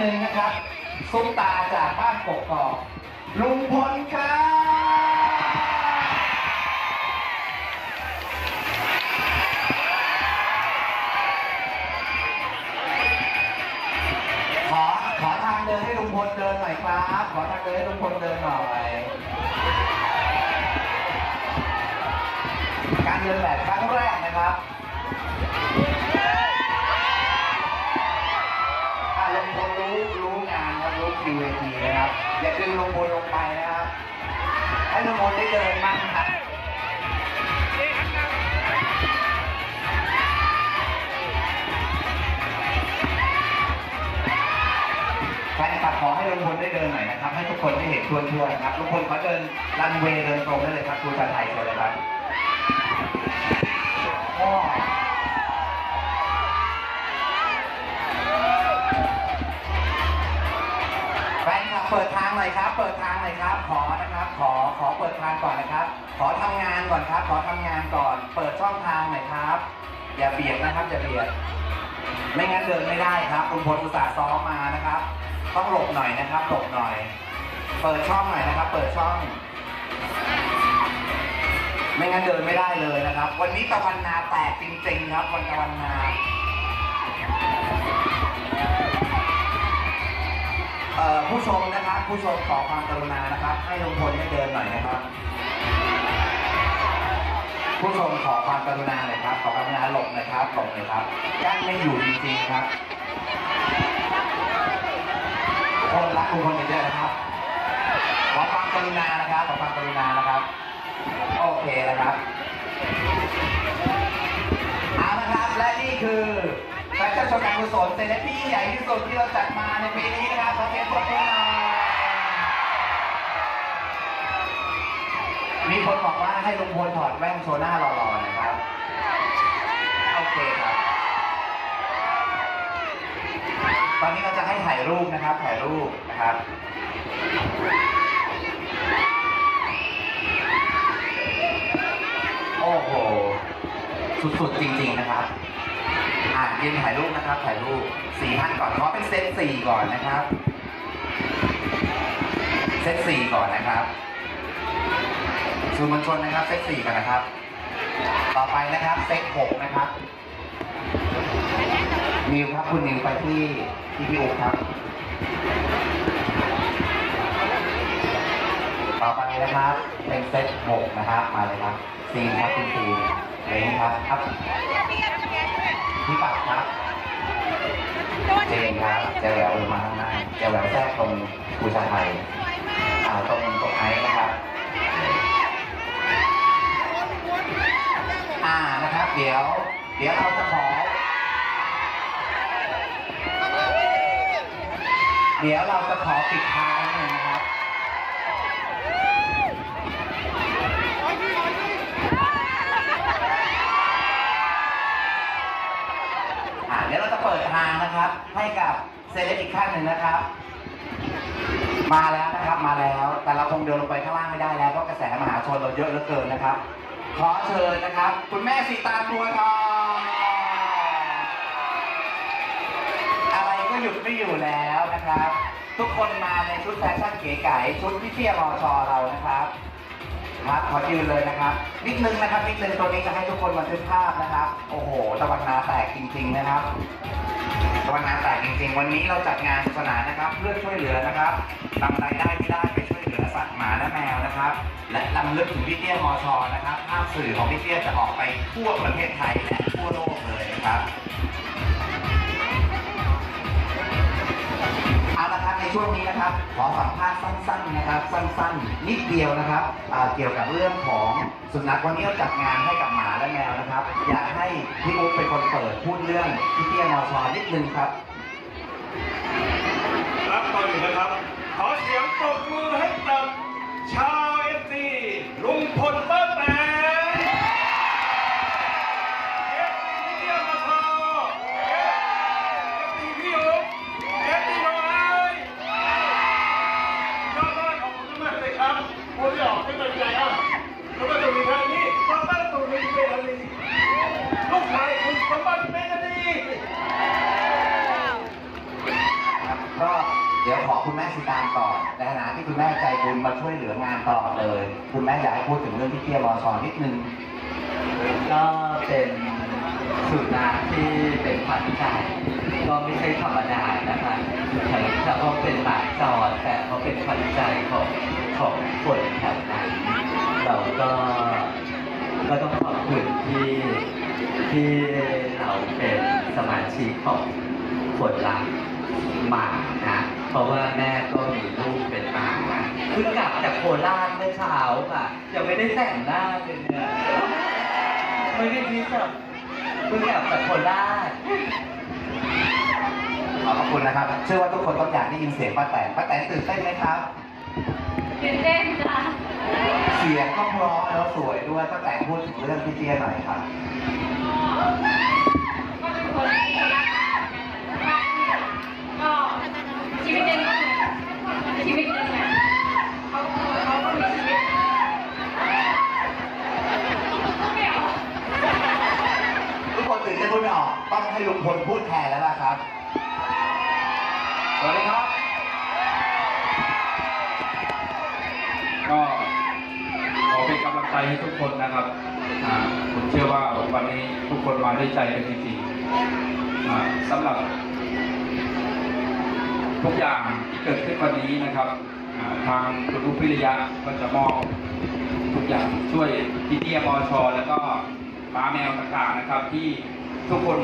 อีกท่านหนึ่งนะครับซุปตาจากบ้านกกอกลุงพลครับขอขอทางเดินให้ลุงพลเดินหน่อยครับ ขอทางเดินให้ลุงพลเดินหน่อย การเดินแบบครั้งแรกนะครับ ครับรู้คิวเวทีนะครับอย่าดึงลงพลลงไปนะครับให้ลงพลได้เดินมั่งครับแฟนคลับขอให้ลุงพลได้เดินหน่อยนะครับ ให้ทุกคนได้เห็นชวนชวนครับลุงพลขอเดินรันเวย์เดินตรงได้เลยครับครูชาไทยเชิญเลยครับ เปิดทางหน่อยครับ เปิดทางหน่อยครับ ขอนะครับ ขอ ขอเปิดทางก่อนนะครับ ขอทำงานก่อนครับ ขอทำงานก่อน เปิดช่องทางหน่อยครับ อย่าเบียดนะครับ อย่าเบียด ไม่งั้นเดินไม่ได้ครับ คุณพลอุตส่าห์ซ้อมมานะครับ ต้องหลบหน่อยนะครับ หลบหน่อย เปิดช่องหน่อยนะครับ เปิดช่อง ไม่งั้นเดินไม่ได้เลยนะครับ วันนี้ตะวันนาแตกจริงๆครับ วันตะวันนา เอ่อผู้ชมนะครับ ผู้ชมขอความกรุณานะครับ ให้ลุงพลได้เดินหน่อยนะครับ ผู้ชมขอความกรุณาหน่อยครับ ขอความกรุณาหลบหนะครับหลบหน่อยครับกั้นไม่อยู่จริงๆครับ คนรักลุงพลเยอะๆนะครับ ขอความกรุณานะครับ ขอความกรุณานะครับ โอเคนะครับเอาละครับ และนี่คือ แฟชั่นชว์การกุศลเซเลบที่ยิ่ใหญ่ที่สุดที่เราจัดมาในปีนี้นะครับขอเสียงปรบมือหน่อยมีคนบอกว่าให้ลุงพลถอดแว่นโชว์หน้าหล่อๆนะครับ โอเคครับ ตอนนี้เราจะให้ถ่ายรูปนะครับ ถ่ายรูปนะครับโอ้โห สุดๆจริงๆนะครับ อะยืนถ่ายรูปนะครับ ถ่ายรูปสี่ท่านก่อนขอเป็นเซตสี่ก่อนนะครับ เซตสี่ก่อนนะครับสื่อมวลชนนะครับ เซตสี่ก่อนนะครับ ต่อไปนะครับ เซตหกนะครับ นิวครับคุณนิวไปที่ที่พี่อุ๊ครับ ต่อไปนะครับ เป็นเซตหกนะครับ มาเลยครับซีนครับคุณซีนเล้งครับครับ พี่ปักครับเจนครับเจแหววลงมาข้างหน้าเจแหววแทรกตรงบูชาไทยอ่าตรงตรงไอ้นะครับอ่านะครับ เดี๋ยว เดี๋ยวเราจะขอ เดี๋ยวเราจะขอปิดท้ายหนึ่งนะครับ อ่าเดี๋ยวเราจะเปิดทางนะครับ ให้กับเซ เลบอีกขั้นหนึ่งนะครับ มาแล้วนะครับมาแล้ว แต่เราคงเดินลงไปข้างล่างไม่ได้แล้วเพราะกระแสมหาชนเราเยอะเหลือเกินนะครับ ขอเชิญนะครับ คุณแม่สีตางบัวทองอะไรก็หยุดไม่อยู่แล้วนะครับ ทุกคนมาในชุดแฟชั่นเก๋ไก๋ชุดพี่เตี้ยมอชอเรานะครับครับขอยืนเลยนะครับ นิดนึงนะครับนิดนึงตัวนี้จะให้ทุกคนบันทึกภาพนะครับ โอ้โหตะวันนาแตกจริง ๆ นะครับ ตะวันนาแตกจริงๆ วันนี้เราจัดงานสนุกสานนะครับเพื่อช่วยเหลือนะครับนำรายได้ที่ได้ไปช่วยเหลือสัตว์หมาและแมวนะครับ และลำลึกถึงพี่เตี้ยมอชอนะครับภาพสื่อของพี่เตี้ยจะออกไปทั่วประเทศไทยและทั่วโลกเลยนะครับ ช่วงนี้นะครับ ขอสัมภาษณ์สั้นๆนะครับ สั้นๆ นิดเดียวนะครับเกี่ยวกับเรื่องของสุนัขวันนี้เราจัดงานให้กับหมาและแมวนะครับ อยากให้พี่อุ๊บเป็นคนเปิดพูดเรื่องพี่เตี้ยมอชอนิดนึงครับครับก่อนอื่นนะครับ ขอเสียงปรบมือให้กับชาวเอฟซีลุงพลป้าแตนเอฟซีพี่เดียวมาทอเอฟซีพี่อุ๊บเอฟซีน้องไอ้ยอดมากขอบคุณมากเลยครับพูดไม่ออกไม่เป็นไรอะแล้วก็ตุลีทางนี้ป้าป้าตุลีเป็นอะไรลูกชายคุณสมบัติเป็นอะไร ดี๋ยวขอคุณแม่สิตางก่อนในฐานะที่คุณแม่ใจบุญมาช่วยเหลืองานตลอดเลย คุณแม่อยากให้พูด รองที่เตี้ยรอชอนิดนึงก็เป็นสุนัขที่เป็นขวัญใจก็ไม่ใช่ธรรมดานะคะถึงจะเขาเป็นหมาจรแต่เขาเป็นขวัญใจของของคนแถวนั้นเราก็ก็ต้องขอบคุณที่ที่เราเป็นสมาชิกของคนรักหมานะ เพราะว่าแม่ก็มีลูกเป็นหมาเพิ่งกลับจากโคราชเมื่อเช้าค่ะ ยังไม่ได้แต่งหน้าเลยเนี่ยไม่ได้พิจารเพิ่งกลับจากโคราชขอบพระคุณนะครับ เชื่อว่าทุกคนต้องอยากได้ยินเสียงป้าแตนป้าแตนตื่นเต้นไหมครับ ตื่นเต้นค่ะเสียงก็เพราะแล้วสวยด้วยป้าแตนพูดถึงเรื่องพี่เตี้ยหน่อยครับก็เป็นคนที่รักก็ชีวิตหนึ่ ใจกันจริงๆสำหรับทุกอย่างที่เกิดขึ้นวันนี้นะครับทางคุณลูกพิริยะก็จะมอบทุกอย่างช่วยพี่เตียมอชอแล้วก็ม้าแมวต่างๆนะครับ ที่ทุกคน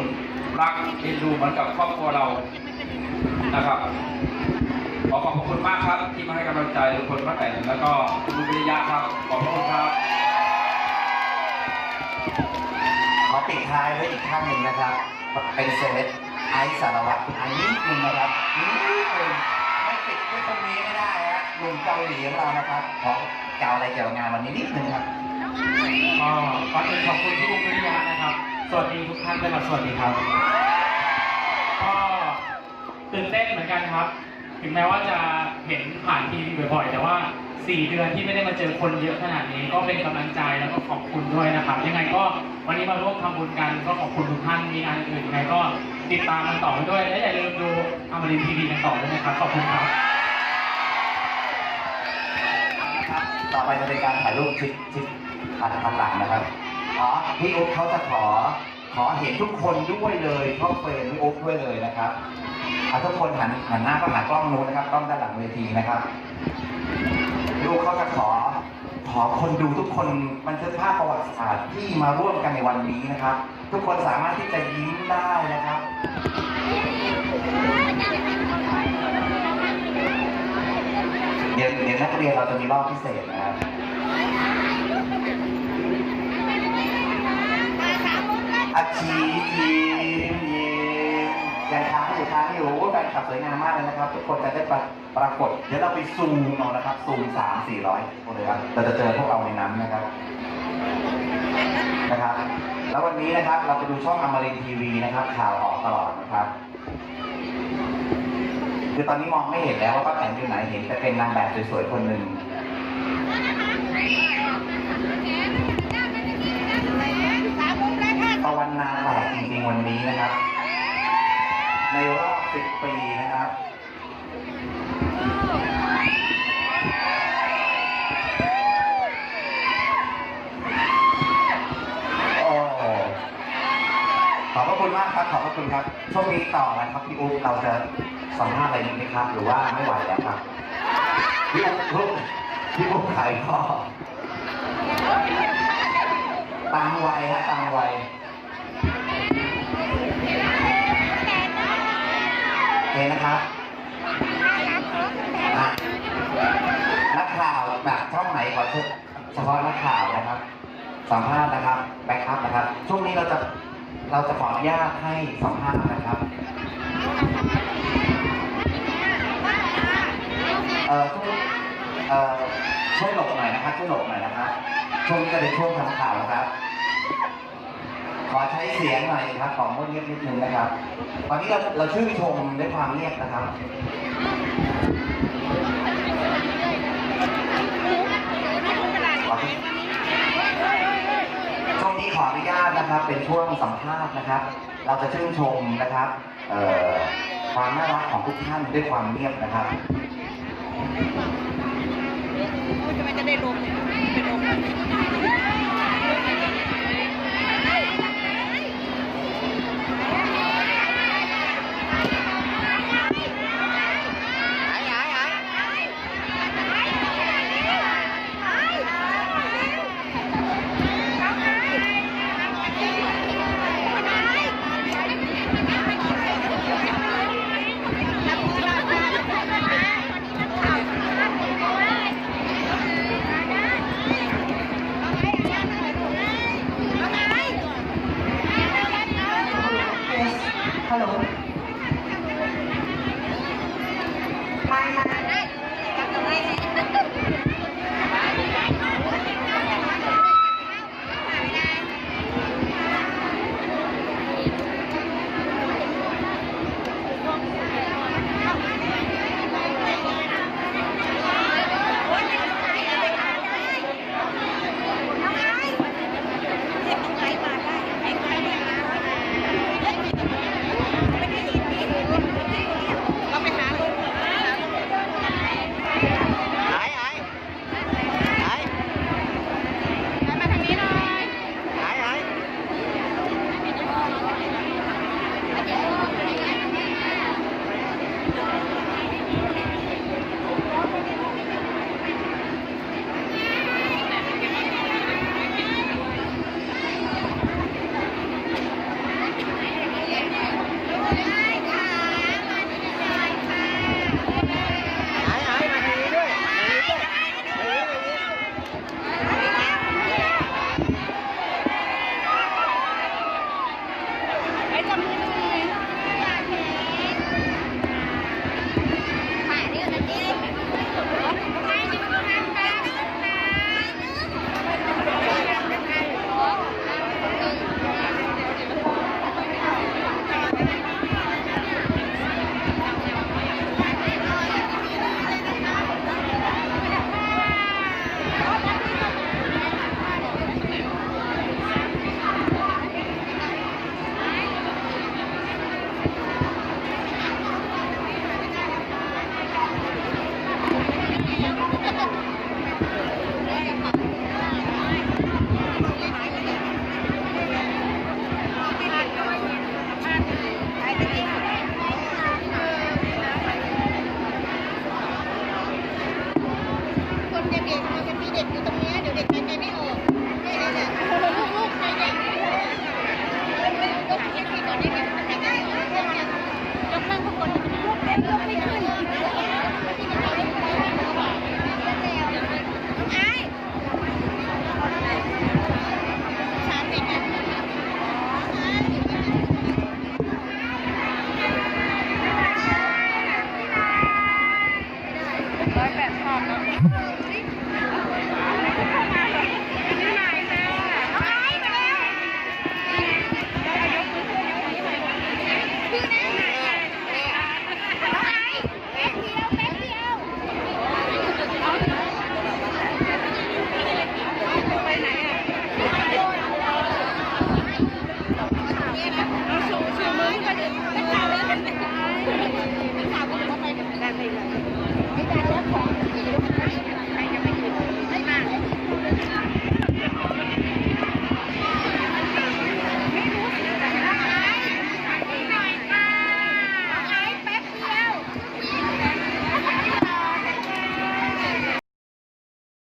รักเอ็นดูเหมือนกับครอบครัวเรานะครับขอขอบคุณมากครับ ที่มาให้กำลังใจทุกคนป้าแต่นแล้วก็คุณลุงวิริยะครับขอบพระคุณครับ อปิดท้ายไว้อีกท่านหนึ่งนะครับ เป็นเซเลบไอซ์สารวัตรอันนี้นิดนึงนะครับนิดนึงไม่ปิดด้วยคนนี้ไม่ได้ฮะหนุ่มเกาหลีของเรานะครับขอเก่าอะไรเกี่ยวกับงานวันนี้นิดนึงครับก็ก่อนอื่นขอบคุณที่บุญวิริยานะครับ สวัสดีทุกท่านด้วยครับสวัสดีครับก็ตื่นเต้นเหมือนกันครับ ถึงแม้ว่าจะเห็นผ่านทีวีบ่อยๆ แต่ว่า 4เดือนที่ไม่ได้มาเจอคนเยอะขนาดนี้ก็เป็นกำลังใจแล้วก็ขอบคุณด้วยนะครับ ยังไงก็วันนี้มาร่วมทำบุญกันก็ขอบคุณทุกท่านมีงานอื่นยังไงก็ติดตามกันต่อไปด้วยและอย่าลืมดูอมรินทีวีกันต่อด้วยนะครับขอบคุณครับต่อไปจะเป็นการถ่ายรูปชิดชิดผ่านทางหลังนะครับอ๋อพี่อุ๊บเขาจะขอขอเห็นทุกคนด้วยเลยเข้าเฟรมพี่อุ๊บด้วยเลยนะครับอะทุกคนหันหันหน้าก็หากล้องนู้นนะครับกล้องด้านหลังเวทีนะครับ พี่อุ๊บเขาจะขอ ขอคนดูทุกคนบันทึกภาพประวัติศาสตร์ที่มาร่วมกันในวันนี้นะครับ ทุกคนสามารถที่จะยิ้มได้นะครับเดี๋ยวเดี๋ยวนักเรียนเราจะมีรอบพิเศษนะครับอาชีทีมยิ้ม ยังค้างอยู่ค้างอยู่โอ้แฟนคลับสวยงามมากเลยนะครับ ทุกคนจะได้ปราปรากฏ เดี๋ยวเราไปซูมเอานะครับซูมสามสี่ร้อยคนเลยครับเราจะเจอพวกเราในนั้นนะครับนะครับ แล้ววันนี้นะครับเราไปดูช่องอมรินทีวีนะครับ ข่าวออกตลอดนะครับคือตอนนี้มองไม่เห็นแล้วว่าป้าแตนอยู่ไหนเห็นแต่เป็นนางแบบสวยๆคนหนึ่งตะวันนาแหลกจริงๆวันนี้นะครับ ปีนะครับโอ้ขอบพระคุณมากครับขอบพระคุณครับช่วงนี้ต่อนะครับพี่อุ๊บเราจะสัมภาษณ์อะไรนิดไหมครับ หรือว่าไม่ไหวแล้วครับพี่อุ๊บพี่อุ๊บขายข้อตามวัยฮะตามวัย นะครับนักข่าวแบบช่องไหนขอเชิญเฉพาะนักข่าวนะครับสัมภาษณ์นะครับแบ็คอัพนะครับ ช่วงนี้เราจะเราจะขออนุญาตให้สัมภาษณ์นะครับเอ่อช่วยเอ่อช่วยหลบหน่อยนะครับช่วยหลบหน่อยนะครับช่วงนี้จะเป็นช่วงทำข่าวนะครับ ขอใช้เสียงหน่อยครับของงดเงียบนิดนึงนะครับ ตอนนี้เราเราชื่นชมด้วยความเงียบนะครับช่วงนี้ขออนุญาตนะครับ เป็นช่วงสัมภาษณ์นะครับ เราจะชื่นชมนะครับความน่ารักของทุกท่านด้วยความเงียบนะครับฮัลโห